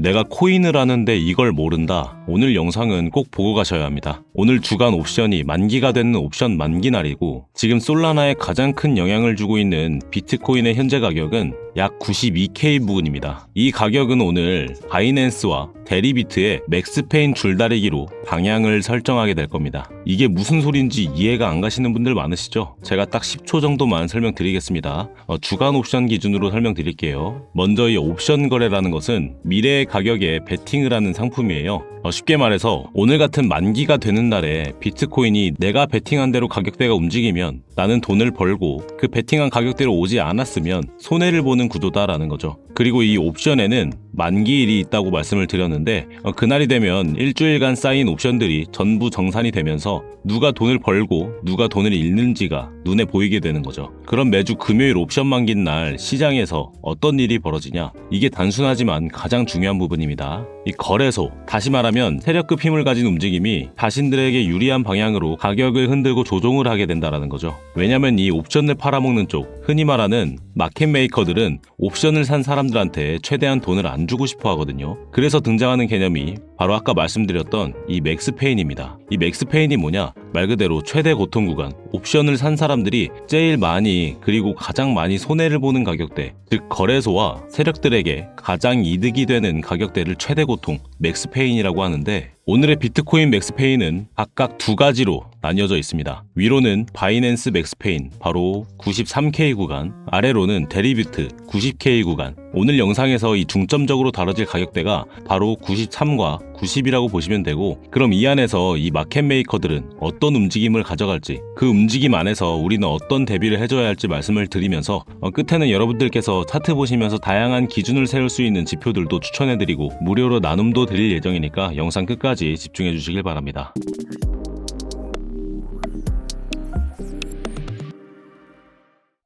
내가 코인을 하는데 이걸 모른다. 오늘 영상은 꼭 보고 가셔야 합니다. 오늘 주간 옵션이 만기가 되는 옵션 만기 날이고 지금 솔라나에 가장 큰 영향을 주고 있는 비트코인의 현재 가격은 약 92K 부근입니다. 이 가격은 오늘 바이낸스와 데리비트의 맥스페인 줄다리기로 방향을 설정하게 될 겁니다. 이게 무슨 소린지 이해가 안 가시는 분들 많으시죠? 제가 딱 10초 정도만 설명드리겠습니다. 어, 주간 옵션 기준으로 설명드릴게요. 먼저 이 옵션 거래라는 것은 미래의 가격에 베팅을 하는 상품이에요. 어, 쉽게 말해서 오늘 같은 만기가 되는 날에 비트코인이 내가 베팅한 대로 가격대가 움직이면 나는 돈을 벌고 그 베팅한 가격대로 오지 않았으면 손해를 보는 구조다라는 거죠. 그리고 이 옵션에는 만기일이 있다고 말씀을 드렸는데 어, 그날이 되면 일주일간 쌓인 옵션들이 전부 정산이 되면서 누가 돈을 벌고 누가 돈을 잃는지가 눈에 보이게 되는 거죠. 그럼 매주 금요일 옵션 만기인 날 시장에서 어떤 일이 벌어지냐? 이게 단순하지만 가장 중요한 부분입니다. 이 거래소, 다시 말하면 세력급 힘을 가진 움직임이 자신들에게 유리한 방향으로 가격을 흔들고 조종을 하게 된다는 거죠. 왜냐면 이 옵션을 팔아먹는 쪽, 흔히 말하는 마켓 메이커들은 옵션을 산 사람들한테 최대한 돈을 안 주고 싶어 하거든요. 그래서 등장하는 개념이 바로 아까 말씀드렸던 이 맥스페인입니다. 이 맥스페인이 뭐냐? 말 그대로 최대 고통 구간, 옵션을 산 사람들이 제일 많이 그리고 가장 많이 손해를 보는 가격대, 즉 거래소와 세력들에게 가장 이득이 되는 가격대를 최대 고통, 맥스페인이라고 하는데 오늘의 비트코인 맥스페인은 각각 두 가지로 나뉘어져 있습니다. 위로는 바이낸스 맥스페인, 바로 93K 구간, 아래로는 데리비트 90K 구간. 오늘 영상에서 이 중점적으로 다뤄질 가격대가 바로 93과 90이라고 보시면 되고, 그럼 이 안에서 이 마켓 메이커들은 어떤 움직임을 가져갈지, 그 움직임 안에서 우리는 어떤 대비를 해줘야 할지 말씀을 드리면서 어, 끝에는 여러분들께서 차트 보시면서 다양한 기준을 세울 수 있는 지표들도 추천해드리고 무료로 나눔도 드릴 예정이니까 영상 끝까지 집중해 주시길 바랍니다.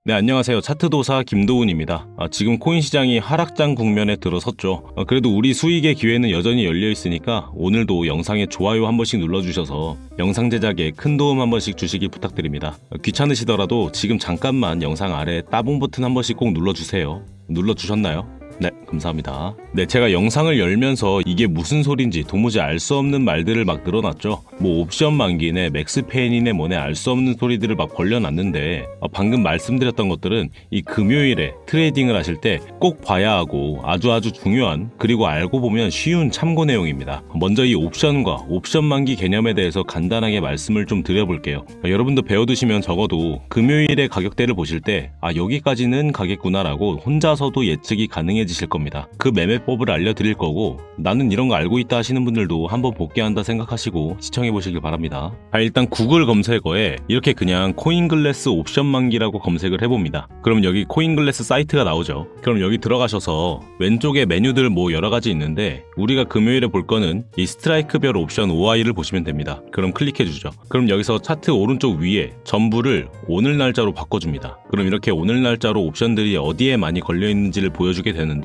네, 안녕하세요. 차트도사 김도훈입니다. 아, 지금 코인 시장이 하락장 국면에 들어섰죠. 아, 그래도 우리 수익의 기회는 여전히 열려 있으니까 오늘도 영상에 좋아요 한 번씩 눌러주셔서 영상 제작에 큰 도움 한 번씩 주시기 부탁드립니다. 아, 귀찮으시더라도 지금 잠깐만 영상 아래 따봉 버튼 한 번씩 꼭 눌러주세요. 눌러주셨나요? 네, 감사합니다. 네, 제가 영상을 열면서 이게 무슨 소린지 도무지 알 수 없는 말들을 막 늘어놨죠. 뭐 옵션 만기네, 맥스 페인이네 뭐네 알 수 없는 소리들을 막 벌려놨는데 어, 방금 말씀드렸던 것들은 이 금요일에 트레이딩을 하실 때 꼭 봐야 하고 아주 아주 중요한 그리고 알고 보면 쉬운 참고 내용입니다. 먼저 이 옵션과 옵션 만기 개념에 대해서 간단하게 말씀을 좀 드려볼게요. 어, 여러분도 배워두시면 적어도 금요일의 가격대를 보실 때 아 여기까지는 가겠구나라고 혼자서도 예측이 가능해지 실 겁니다. 그 매매법을 알려드릴 거고 나는 이런 거 알고 있다 하시는 분들도 한번 복귀한다 생각하시고 시청해 보시길 바랍니다. 아, 일단 구글 검색어에 이렇게 그냥 코인글래스 옵션 만기라고 검색을 해봅니다. 그럼 여기 코인글래스 사이트가 나오죠. 그럼 여기 들어가셔서 왼쪽에 메뉴들 뭐 여러 가지 있는데 우리가 금요일에 볼 거는 이 스트라이크별 옵션 OI를 보시면 됩니다. 그럼 클릭해 주죠. 그럼 여기서 차트 오른쪽 위에 전부를 오늘 날짜로 바꿔줍니다. 그럼 이렇게 오늘 날짜로 옵션들이 어디에 많이 걸려 있는지를 보여주게 되는데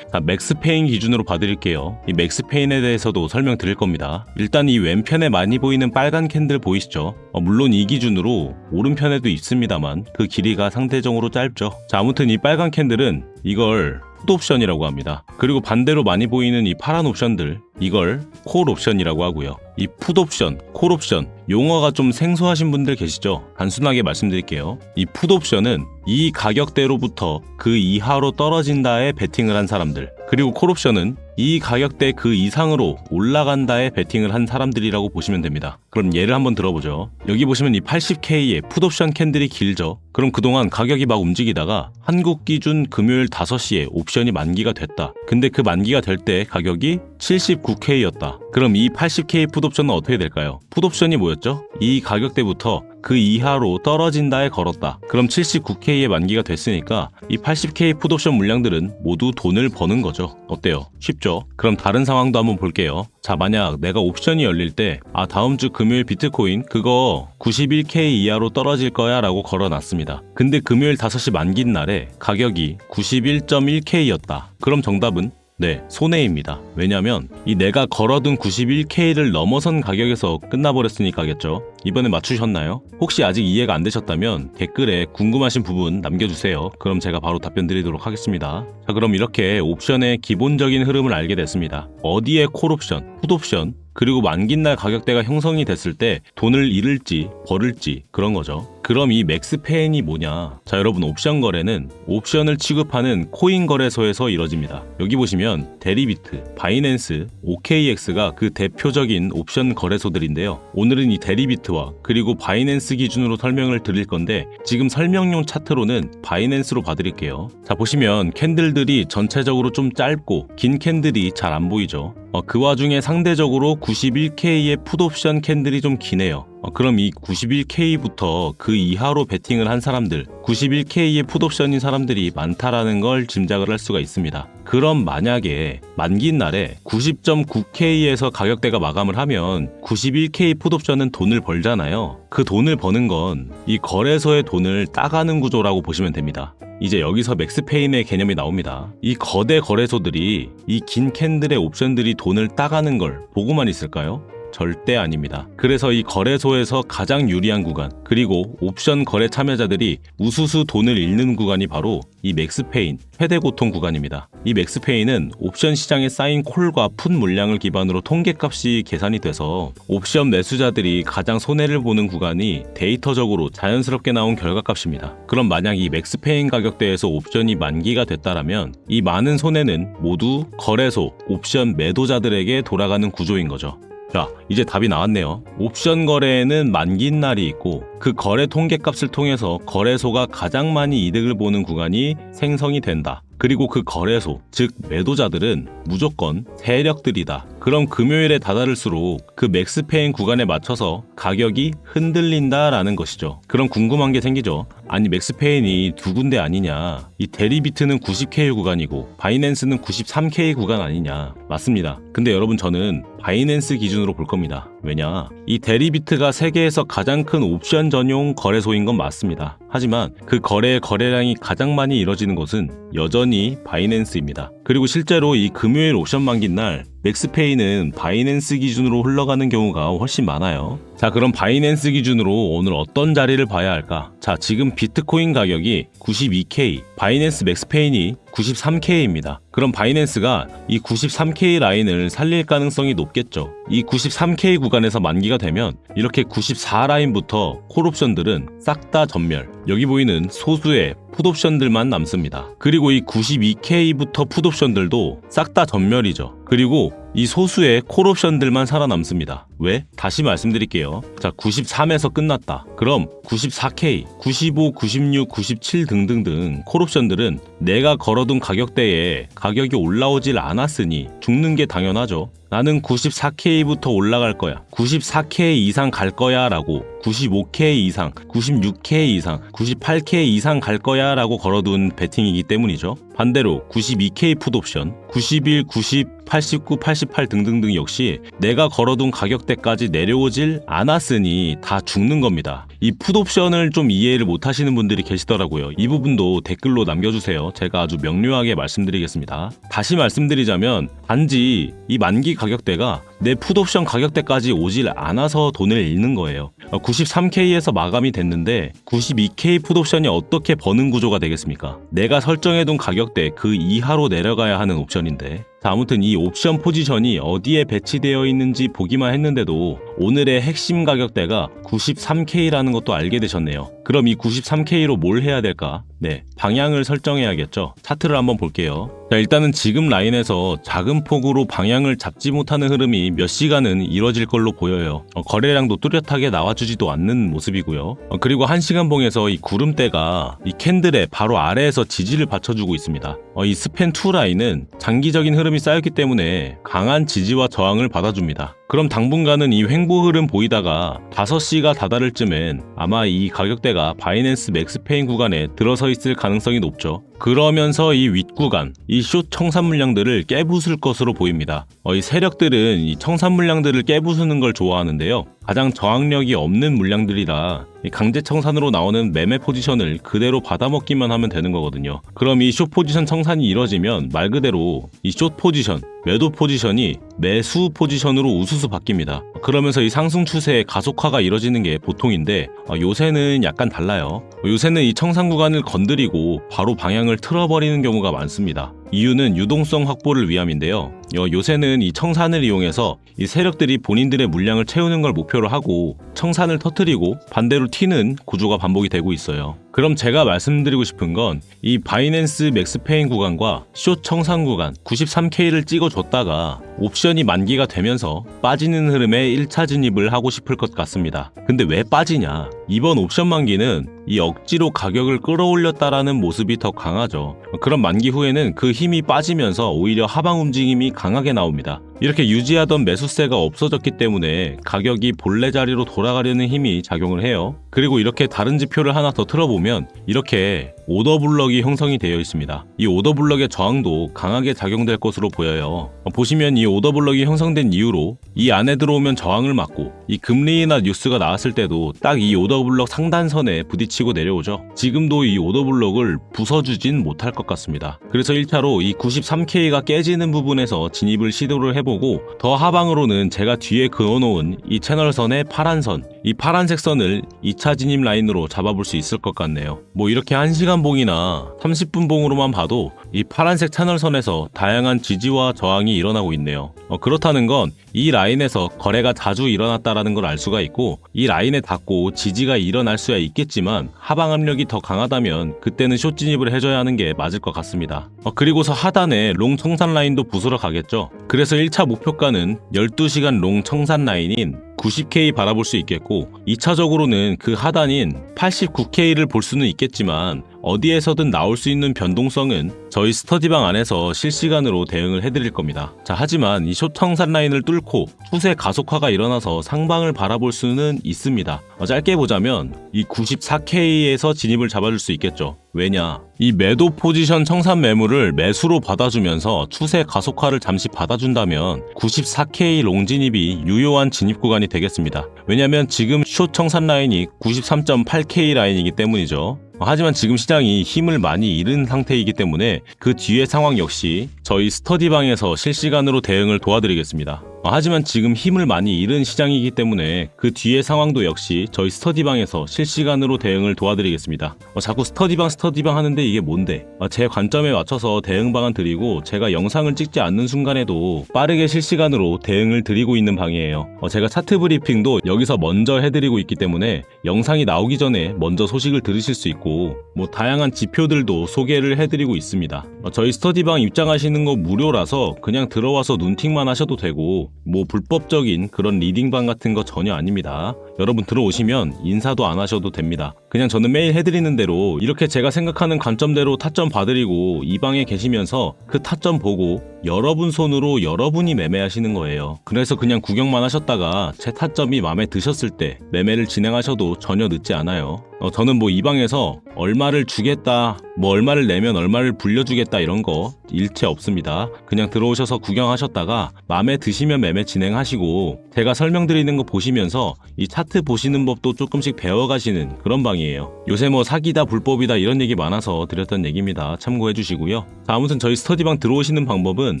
자, 맥스페인 기준으로 봐드릴게요. 이 맥스페인에 대해서도 설명드릴 겁니다. 일단 이 왼편에 많이 보이는 빨간 캔들 보이시죠? 어, 물론 이 기준으로 오른편에도 있습니다만 그 길이가 상대적으로 짧죠. 자, 아무튼 이 빨간 캔들은 이걸 풋옵션이라고 합니다. 그리고 반대로 많이 보이는 이 파란 옵션들 이걸 콜 옵션이라고 하고요. 이 풋옵션, 콜 옵션 용어가 좀 생소하신 분들 계시죠? 단순하게 말씀드릴게요. 이 풋옵션은 이 가격대로부터 그 이하로 떨어진다에 베팅을 한 사람들 그리고 콜옵션은 이 가격대 그 이상으로 올라간다에 베팅을 한 사람들이라고 보시면 됩니다. 그럼 예를 한번 들어보죠. 여기 보시면 이 80K의 풋옵션 캔들이 길죠. 그럼 그동안 가격이 막 움직이다가 한국 기준 금요일 5시에 옵션이 만기가 됐다. 근데 그 만기가 될 때 가격이 79K였다. 그럼 이 80K 풋옵션은 어떻게 될까요? 풋옵션이 뭐였죠? 이 가격대부터 그 이하로 떨어진다에 걸었다. 그럼 79K의 만기가 됐으니까 이 80K 풋옵션 물량들은 모두 돈을 버는 거죠. 어때요? 쉽죠? 그럼 다른 상황도 한번 볼게요. 자, 만약 내가 옵션이 열릴 때, 아, 다음 주 금요일 비트코인 그거 91K 이하로 떨어질 거야 라고 걸어 놨습니다. 근데 금요일 5시 만기인 날에 가격이 91.1K였다. 그럼 정답은 네, 손해입니다. 왜냐면 이 내가 걸어둔 91K를 넘어선 가격에서 끝나버렸으니까겠죠. 이번에 맞추셨나요? 혹시 아직 이해가 안 되셨다면 댓글에 궁금하신 부분 남겨주세요. 그럼 제가 바로 답변 드리도록 하겠습니다. 자, 그럼 이렇게 옵션의 기본적인 흐름을 알게 됐습니다. 어디에 콜옵션, 풋옵션, 그리고 만긴 날 가격대가 형성이 됐을 때 돈을 잃을지 벌을지 그런 거죠. 그럼 이 맥스페인이 뭐냐? 자, 여러분 옵션 거래는 옵션을 취급하는 코인 거래소에서 이뤄집니다. 여기 보시면 데리비트, 바이낸스, OKX가 그 대표적인 옵션 거래소들인데요. 오늘은 이 데리비트와 그리고 바이낸스 기준으로 설명을 드릴 건데 지금 설명용 차트로는 바이낸스로 봐드릴게요. 자, 보시면 캔들들이 전체적으로 좀 짧고 긴 캔들이 잘 안 보이죠. 어, 그 와중에 상대적으로 91K의 풋옵션 캔들이 좀 기네요. 어, 그럼 이 91K부터 그 이하로 베팅을 한 사람들, 91K의 풋옵션인 사람들이 많다라는 걸 짐작을 할 수가 있습니다. 그럼 만약에 만긴 날에 90.9K에서 가격대가 마감을 하면 91K 풋옵션은 돈을 벌잖아요. 그 돈을 버는 건 이 거래소의 돈을 따가는 구조라고 보시면 됩니다. 이제 여기서 맥스페인의 개념이 나옵니다. 이 거대 거래소들이 이 긴 캔들의 옵션들이 돈을 따가는 걸 보고만 있을까요? 절대 아닙니다. 그래서 이 거래소에서 가장 유리한 구간, 그리고 옵션 거래 참여자들이 우수수 돈을 잃는 구간이 바로 이 맥스페인, 최대 고통 구간입니다. 이 맥스페인은 옵션 시장에 쌓인 콜과 풋 물량을 기반으로 통계값이 계산이 돼서 옵션 매수자들이 가장 손해를 보는 구간이 데이터적으로 자연스럽게 나온 결과값입니다. 그럼 만약 이 맥스페인 가격대에서 옵션이 만기가 됐다라면 이 많은 손해는 모두 거래소, 옵션 매도자들에게 돌아가는 구조인 거죠. 자, 이제 답이 나왔네요. 옵션 거래에는 만긴 날이 있고 그 거래 통계값을 통해서 거래소가 가장 많이 이득을 보는 구간이 생성이 된다. 그리고 그 거래소, 즉 매도자들은 무조건 세력들이다. 그럼 금요일에 다다를수록 그 맥스페인 구간에 맞춰서 가격이 흔들린다라는 것이죠. 그럼 궁금한 게 생기죠. 아니 맥스페인이 두 군데 아니냐? 이 데리비트는 90K 구간이고 바이낸스는 93K 구간 아니냐? 맞습니다. 근데 여러분 저는 바이낸스 기준으로 볼 겁니다. 왜냐? 이 데리비트가 세계에서 가장 큰 옵션 전용 거래소인 건 맞습니다. 하지만 그 거래의 거래량이 가장 많이 이뤄지는 곳은 여전히 바이낸스입니다. 그리고 실제로 이 금요일 옵션 만긴 날 맥스페이는 바이낸스 기준으로 흘러가는 경우가 훨씬 많아요. 자, 그럼 바이낸스 기준으로 오늘 어떤 자리를 봐야 할까? 자, 지금 비트코인 가격이 92K, 바이낸스 맥스페인이 93K입니다. 그럼 바이낸스가 이 93K 라인을 살릴 가능성이 높겠죠. 이 93K 구간에서 만기가 되면 이렇게 94 라인부터 콜옵션들은 싹 다 전멸. 여기 보이는 소수의 풋옵션들만 남습니다. 그리고 이 92K부터 풋옵션들도 싹 다 전멸이죠. 그리고 이 소수의 콜옵션들만 살아남습니다. 왜? 다시 말씀드릴게요. 자, 93에서 끝났다. 그럼 94K, 95, 96, 97 등등등 콜옵션들은 내가 걸어둔 가격대에 가격이 올라오질 않았으니 죽는 게 당연하죠. 나는 94K부터 올라갈 거야. 94K 이상 갈 거야 라고 95K 이상, 96K 이상, 98K 이상 갈 거야 라고 걸어둔 베팅이기 때문이죠. 반대로 92K 풋옵션, 91, 90, 89, 88 등등등 역시 내가 걸어둔 가격대까지 내려오질 않았으니 다 죽는 겁니다. 이 풋옵션을 좀 이해를 못 하시는 분들이 계시더라고요. 이 부분도 댓글로 남겨주세요. 제가 아주 명료하게 말씀드리겠습니다. 다시 말씀드리자면 단지 이 만기 가격대가 내 풋옵션 가격대까지 오질 않아서 돈을 잃는 거예요. 93K에서 마감이 됐는데 92K 풋옵션이 어떻게 버는 구조가 되겠습니까? 내가 설정해둔 가격대 그 이하로 내려가야 하는 옵션인데 자, 아무튼 이 옵션 포지션이 어디에 배치되어 있는지 보기만 했는데도 오늘의 핵심 가격대가 93K라는 것도 알게 되셨네요. 그럼 이 93K로 뭘 해야 될까? 네, 방향을 설정해야겠죠. 차트를 한번 볼게요. 자, 일단은 지금 라인에서 작은 폭으로 방향을 잡지 못하는 흐름이 몇 시간은 이뤄질 걸로 보여요. 어, 거래량도 뚜렷하게 나와주지도 않는 모습이고요. 어, 그리고 한 시간 봉에서 이 구름대가 이 캔들의 바로 아래에서 지지를 받쳐주고 있습니다. 어, 이 스팬 2 라인은 장기적인 흐름이 쌓였기 때문에 강한 지지와 저항을 받아줍니다. 그럼 당분간은 이 횡보 흐름 보이다가 5시가 다다를 쯤엔 아마 이 가격대가 바이낸스 맥스페인 구간에 들어서 있을 가능성이 높죠. 그러면서 이 윗구간, 이숏 청산 물량들을 깨부술 것으로 보입니다. 어, 이 세력들은 이 청산 물량들을 깨부수는 걸 좋아하는데요. 가장 저항력이 없는 물량들이라 이 강제 청산으로 나오는 매매 포지션을 그대로 받아먹기만 하면 되는 거거든요. 그럼 이 숏 포지션 청산이 이뤄지면 말 그대로 이 숏 포지션, 매도 포지션이 매수 포지션으로 우수수 바뀝니다. 그러면서 이 상승 추세의 가속화가 이뤄지는 게 보통인데 어, 요새는 약간 달라요. 요새는 이 청산 구간을 건드리고 바로 방향을 틀어버리는 경우가 많습니다. 이유는 유동성 확보를 위함인데요. 어, 요새는 이 청산을 이용해서 이 세력들이 본인들의 물량을 채우는 걸 목표로 하고 청산을 터트리고 반대로 튀는 구조가 반복이 되고 있어요. 그럼 제가 말씀드리고 싶은 건 이 바이낸스 맥스페인 구간과 숏 청산 구간 93K를 찍어줬다가 옵션이 만기가 되면서 빠지는 흐름에 1차 진입을 하고 싶을 것 같습니다. 근데 왜 빠지냐? 이번 옵션 만기는 이 억지로 가격을 끌어올렸다라는 모습이 더 강하죠. 그런 만기 후에는 그 힘이 빠지면서 오히려 하방 움직임이 강하게 나옵니다. 이렇게 유지하던 매수세가 없어졌기 때문에 가격이 본래 자리로 돌아가려는 힘이 작용을 해요. 그리고 이렇게 다른 지표를 하나 더 틀어보면 이렇게 오더블럭이 형성이 되어 있습니다. 이 오더블럭의 저항도 강하게 작용될 것으로 보여요. 보시면 이 오더블럭이 형성된 이후로 이 안에 들어오면 저항을 맞고 이 금리나 뉴스가 나왔을 때도 딱 이 오더블럭 상단선에 부딪히고 내려오죠. 지금도 이 오더블럭을 부숴주진 못할 것 같습니다. 그래서 1차로 이 93K가 깨지는 부분에서 진입을 시도를 해 보고 더 하방으로는 제가 뒤에 그어놓은 이 채널선의 파란 선, 이 파란색 선을 2차 진입 라인으로 잡아볼 수 있을 것 같네요. 뭐 이렇게 1시간 봉이나 30분 봉으로만 봐도 이 파란색 채널선에서 다양한 지지와 저항이 일어나고 있네요. 어, 그렇다는 건 이 라인에서 거래가 자주 일어났다라는 걸 알 수가 있고 이 라인에 닿고 지지가 일어날 수야 있겠지만 하방 압력이 더 강하다면 그때는 숏 진입을 해줘야 하는 게 맞을 것 같습니다. 어, 그리고서 하단에 롱 청산 라인도 부수러 가겠죠. 그래서 1차 목표가는 12시간 롱 청산 라인인 90K 바라볼 수 있겠고 2차적으로는 그 하단인 89K를 볼 수는 있겠지만 어디에서든 나올 수 있는 변동성은 저희 스터디방 안에서 실시간으로 대응을 해드릴 겁니다. 자, 하지만 이 쇼청산 라인을 뚫고 추세 가속화가 일어나서 상방을 바라볼 수는 있습니다. 어, 짧게 보자면 이 94K에서 진입을 잡아줄 수 있겠죠. 왜냐? 이 매도 포지션 청산 매물을 매수로 받아주면서 추세 가속화를 잠시 받아준다면 94K 롱 진입이 유효한 진입 구간이 되겠습니다. 왜냐면 지금 쇼 청산 라인이 93.8K 라인이기 때문이죠. 하지만 지금 시장이 힘을 많이 잃은 상태이기 때문에 그 뒤의 상황 역시 저희 스터디방에서 실시간으로 대응을 도와드리겠습니다. 하지만 지금 힘을 많이 잃은 시장이기 때문에 그 뒤의 상황도 역시 저희 스터디방에서 실시간으로 대응을 도와드리겠습니다. 어, 자꾸 스터디방 스터디방 하는데 이게 뭔데? 어, 제 관점에 맞춰서 대응 방안 드리고 제가 영상을 찍지 않는 순간에도 빠르게 실시간으로 대응을 드리고 있는 방이에요. 어, 제가 차트 브리핑도 여기서 먼저 해드리고 있기 때문에 영상이 나오기 전에 먼저 소식을 들으실 수 있고 뭐 다양한 지표들도 소개를 해드리고 있습니다. 어, 저희 스터디방 입장하시는 거 무료라서 그냥 들어와서 눈팅만 하셔도 되고 뭐 불법적인 그런 리딩방 같은 거 전혀 아닙니다. 여러분 들어오시면 인사도 안 하셔도 됩니다. 그냥 저는 매일 해드리는 대로 이렇게 제가 생각하는 관점대로 타점 봐드리고 이 방에 계시면서 그 타점 보고 여러분 손으로 여러분이 매매하시는 거예요. 그래서 그냥 구경만 하셨다가 제 타점이 마음에 드셨을 때 매매를 진행하셔도 전혀 늦지 않아요. 어, 저는 뭐 이 방에서 얼마를 주겠다, 뭐 얼마를 내면 얼마를 불려주겠다 이런 거 일체 없습니다. 그냥 들어오셔서 구경하셨다가 마음에 드시면 매매 진행하시고 제가 설명드리는 거 보시면서 이 차트 보시는 법도 조금씩 배워가시는 그런 방이에요. 요새 뭐 사기다 불법이다 이런 얘기 많아서 드렸던 얘기입니다. 참고해 주시고요. 자, 아무튼 저희 스터디방 들어오시는 방법은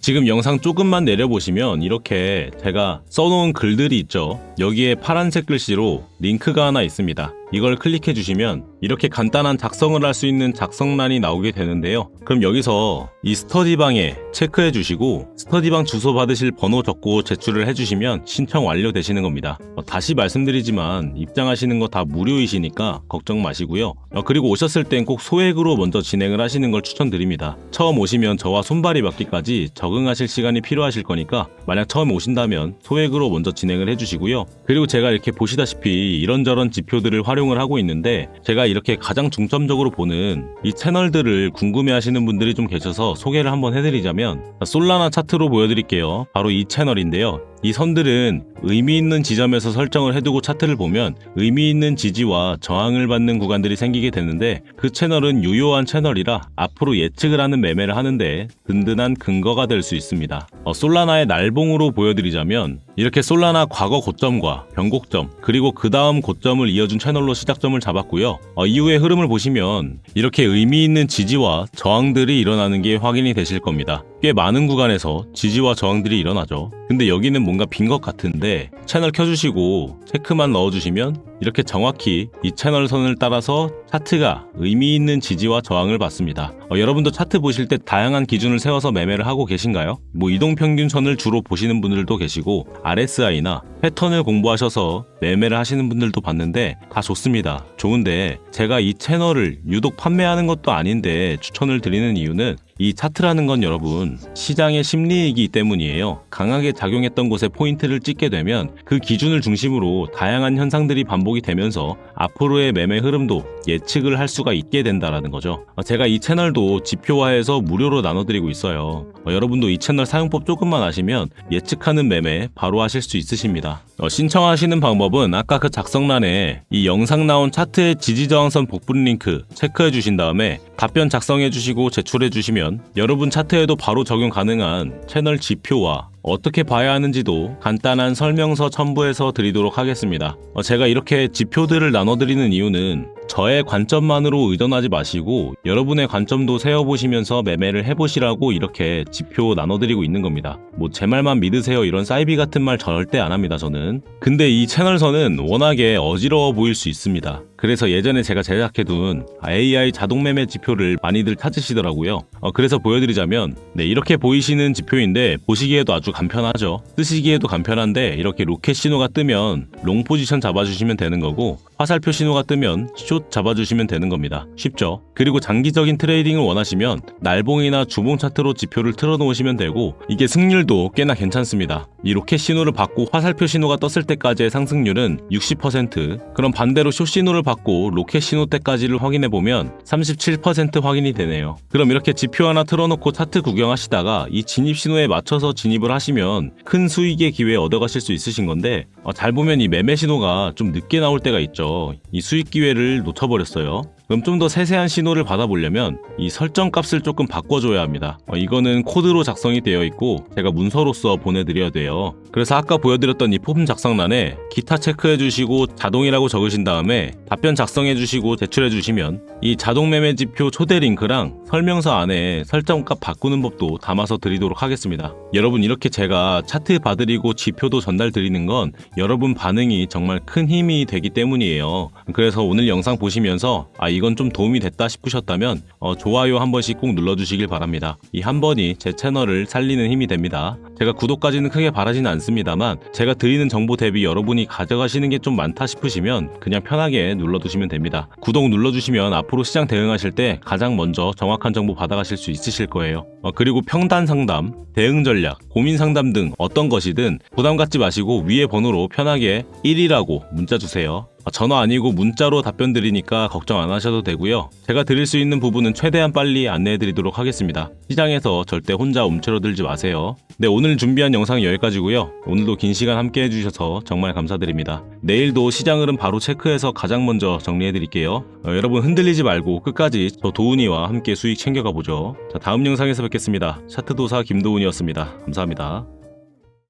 지금 영상 조금만 내려보시면 이렇게 제가 써놓은 글들이 있죠. 여기에 파란색 글씨로 링크가 하나 있습니다. 이걸 클릭해 주시면 이렇게 간단한 작성을 할 수 있는 작성란이 나오게 되는데요. 그럼 여기서 이 스터디방에 체크해 주시고 스터디방 주소 받으실 번호 적고 제출을 해 주시면 신청 완료되시는 겁니다. 어, 다시 말씀드리지만 입장하시는 거 다 무료이시니까 걱정 마시고요. 어, 그리고 오셨을 땐 꼭 소액으로 먼저 진행을 하시는 걸 추천드립니다. 처음 오시면 저와 손발이 맞기까지 적응하실 시간이 필요하실 거니까 만약 처음 오신다면 소액으로 먼저 진행을 해 주시고요. 그리고 제가 이렇게 보시다시피 이런저런 지표들을 활용 을 하고 있는데 제가 이렇게 가장 중점적으로 보는 이 채널들을 궁금해 하시는 분들이 좀 계셔서 소개를 한번 해드리자면 솔라나 차트로 보여드릴게요. 바로 이 채널인데요. 이 선들은 의미 있는 지점에서 설정을 해두고 차트를 보면 의미 있는 지지와 저항을 받는 구간들이 생기게 되는데 그 채널은 유효한 채널이라 앞으로 예측을 하는 매매를 하는데 든든한 근거가 될 수 있습니다. 어, 솔라나의 날봉으로 보여드리자면 이렇게 솔라나 과거 고점과 변곡점 그리고 그 다음 고점을 이어준 채널로 시작점을 잡았고요. 어, 이후의 흐름을 보시면 이렇게 의미 있는 지지와 저항들이 일어나는 게 확인이 되실 겁니다. 꽤 많은 구간에서 지지와 저항들이 일어나죠. 근데 여기는 뭔가 빈 것 같은데 채널 켜주시고 체크만 넣어주시면 이렇게 정확히 이 채널 선을 따라서 차트가 의미 있는 지지와 저항을 받습니다. 어, 여러분도 차트 보실 때 다양한 기준을 세워서 매매를 하고 계신가요? 뭐 이동평균선을 주로 보시는 분들도 계시고 RSI나 패턴을 공부하셔서 매매를 하시는 분들도 봤는데 다 좋습니다. 좋은데 제가 이 채널을 유독 판매하는 것도 아닌데 추천을 드리는 이유는 이 차트라는 건 여러분 시장의 심리이기 때문이에요. 강하게 작용했던 곳에 포인트를 찍게 되면 그 기준을 중심으로 다양한 현상들이 반복 이 되면서 앞으로의 매매 흐름도 예측을 할 수가 있게 된다라는 거죠. 어, 제가 이 채널도 지표화해서 무료로 나눠드리고 있어요. 어, 여러분도 이 채널 사용법 조금만 아시면 예측하는 매매 바로 하실 수 있으십니다. 어, 신청하시는 방법은 아까 그 작성란에 이 영상 나온 차트의 지지저항선 복분 링크 체크해 주신 다음에 답변 작성해 주시고 제출해 주시면 여러분 차트에도 바로 적용 가능한 채널 지표와 어떻게 봐야 하는지도 간단한 설명서 첨부해서 드리도록 하겠습니다. 어, 제가 이렇게 지표들을 나눠드리는 이유는 저의 관점만으로 의존하지 마시고 여러분의 관점도 세워보시면서 매매를 해보시라고 이렇게 지표 나눠드리고 있는 겁니다. 뭐 제 말만 믿으세요 이런 사이비 같은 말 절대 안 합니다 저는. 근데 이 채널선은 워낙에 어지러워 보일 수 있습니다. 그래서 예전에 제가 제작해둔 AI 자동 매매 지표를 많이들 찾으시더라고요. 어, 그래서 보여드리자면 네, 이렇게 보이시는 지표인데 보시기에도 아주 간편하죠. 쓰시기에도 간편한데 이렇게 로켓 신호가 뜨면 롱 포지션 잡아주시면 되는 거고 화살표 신호가 뜨면 숏 잡아주시면 되는 겁니다. 쉽죠? 그리고 장기적인 트레이딩을 원하시면 날봉이나 주봉 차트로 지표를 틀어놓으시면 되고 이게 승률도 꽤나 괜찮습니다. 이 로켓 신호를 받고 화살표 신호가 떴을 때까지의 상승률은 60% 그럼 반대로 숏 신호를 받고 로켓 신호 때까지를 확인해 보면 37% 확인이 되네요. 그럼 이렇게 지표 하나 틀어놓고 차트 구경하시다가 이 진입 신호에 맞춰서 진입을 하시면 큰 수익의 기회 얻어가실 수 있으신 건데 어, 잘 보면 이 매매 신호가 좀 늦게 나올 때가 있죠. 이 수익 기회를 놓쳐버렸어요. 그럼 좀 더 세세한 신호를 받아보려면 이 설정 값을 조금 바꿔줘야 합니다. 어, 이거는 코드로 작성이 되어 있고 제가 문서로서 보내드려야 돼요. 그래서 아까 보여드렸던 이 폼 작성란에 기타 체크해 주시고 자동이라고 적으신 다음에 답변 작성해 주시고 제출해 주시면 이 자동 매매 지표 초대 링크랑 설명서 안에 설정 값 바꾸는 법도 담아서 드리도록 하겠습니다. 여러분 이렇게 제가 차트 봐드리고 지표도 전달 드리는 건 여러분 반응이 정말 큰 힘이 되기 때문이에요. 그래서 오늘 영상 보시면서 아 이건 좀 도움이 됐다 싶으셨다면 어, 좋아요 한 번씩 꼭 눌러주시길 바랍니다. 이 한 번이 제 채널을 살리는 힘이 됩니다. 제가 구독까지는 크게 바라지는 않습니다만 제가 드리는 정보 대비 여러분이 가져가시는 게 좀 많다 싶으시면 그냥 편하게 눌러두시면 됩니다. 구독 눌러주시면 앞으로 시장 대응하실 때 가장 먼저 정확한 정보 받아가실 수 있으실 거예요. 어, 그리고 평단 상담, 대응 전략, 고민 상담 등 어떤 것이든 부담 갖지 마시고 위에 번호로 편하게 1이라고 문자 주세요. 아, 전화 아니고 문자로 답변 드리니까 걱정 안 하셔도 되고요. 제가 드릴 수 있는 부분은 최대한 빨리 안내해 드리도록 하겠습니다. 시장에서 절대 혼자 움츠러들지 마세요. 네, 오늘 준비한 영상 여기까지고요. 오늘도 긴 시간 함께 해주셔서 정말 감사드립니다. 내일도 시장 흐름 바로 체크해서 가장 먼저 정리해 드릴게요. 어, 여러분 흔들리지 말고 끝까지 저 도훈이와 함께 수익 챙겨가 보죠. 자, 다음 영상에서 뵙겠습니다. 차트도사 김도훈이었습니다. 감사합니다.